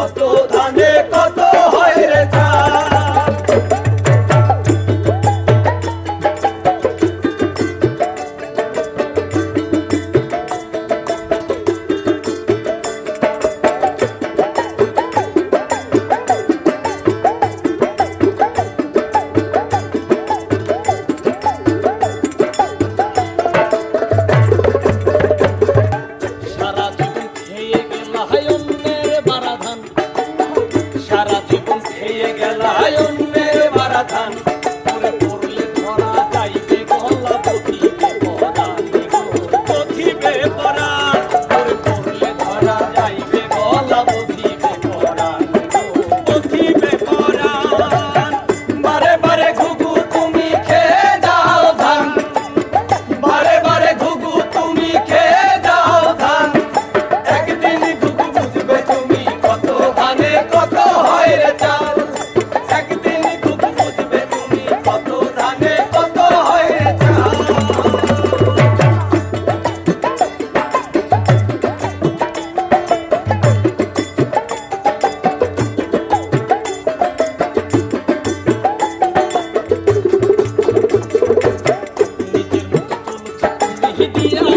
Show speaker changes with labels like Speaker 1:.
Speaker 1: 것도 খেয়ে Pidia.